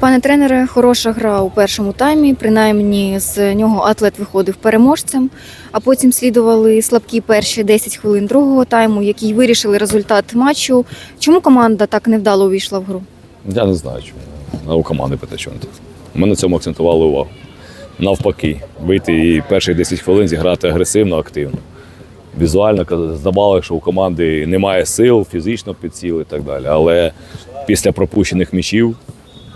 Пане тренере, хороша гра у першому таймі. Принаймні з нього атлет виходив переможцем, а потім слідували слабкі перші 10 хвилин другого тайму, які вирішили результат матчу. Чому команда так невдало увійшла в гру? Я не знаю, чому. У команди питає. Ми на цьому акцентували увагу. Навпаки, вийти і перші 10 хвилин зіграти агресивно, активно. Візуально здавалося, що у команди немає сил, фізично підсіл і так далі. Але після пропущених м'ячів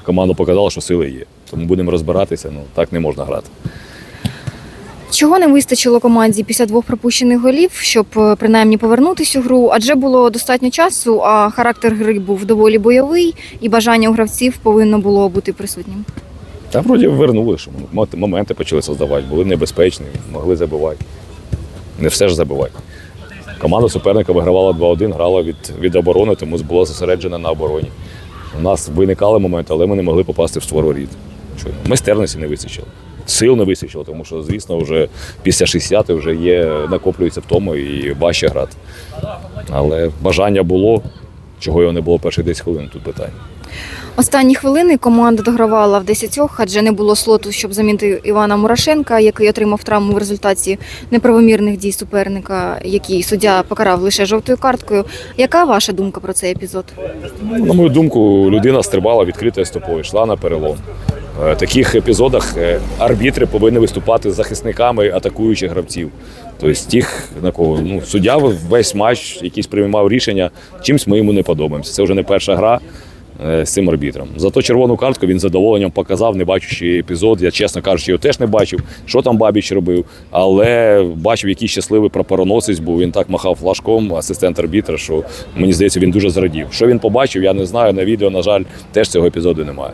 команда показала, що сили є. Тому будемо розбиратися, ну так не можна грати. Чого не вистачило команді після двох пропущених голів, щоб е, принаймні повернутися у гру? Адже було достатньо часу, а характер гри був доволі бойовий, і бажання у гравців повинно було бути присутнім. Та вроді вернули, що моменти почали создавати, були небезпечні, могли забивати. Не все ж забивати. Команда суперника вигравала 2-1, грала від, від оборони, тому була зосереджена на обороні. У нас виникали моменти, але ми не могли попасти в створ воріт. Що, Майстерності не вистачило. Сил не вистачило, тому що, звісно, вже після 60 вже є, накоплюється в тому і важче грати. Але бажання було, чого його не було перших 10 хвилин, тут питання. Останні хвилини команда догравала в 10, адже не було слоту, щоб замінити Івана Мурашенка, який отримав травму в результаті неправомірних дій суперника, який суддя покарав лише жовтою карткою. Яка ваша думка про цей епізод? На мою думку, людина стрибала відкритою стопою, йшла на перелом. Е, таких епізодах е, арбітри повинні виступати з захисниками атакуючих гравців. Тобто тих, на кого ну, суддя весь матч якийсь приймав рішення, чимсь ми йому не подобаємося. Це вже не перша гра е, з цим арбітром. Зато червону картку він задоволенням показав, не бачучи епізод. Я, чесно кажучи, його теж не бачив, що там Бабіч робив, але бачив, який щасливий прапороносець був. Він так махав флажком, асистент арбітра, що мені здається, він дуже зрадів. Що він побачив, я не знаю. На відео, на жаль, теж цього епізоду немає.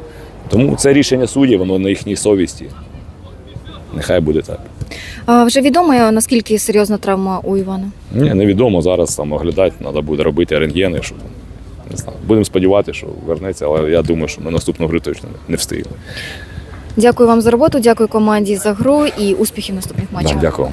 Тому це рішення суддів, воно на їхній совісті. Нехай буде так. А, Вже відомо, наскільки серйозна травма у Івана? Ні, невідомо зараз там оглядати, треба буде робити рентгени, щоб не знаю. Будемо сподіватися, що вернеться, але я думаю, що на наступну гру точно не встигне. Дякую вам за роботу, дякую команді за гру і успіхів наступних матчах. Да, дякую.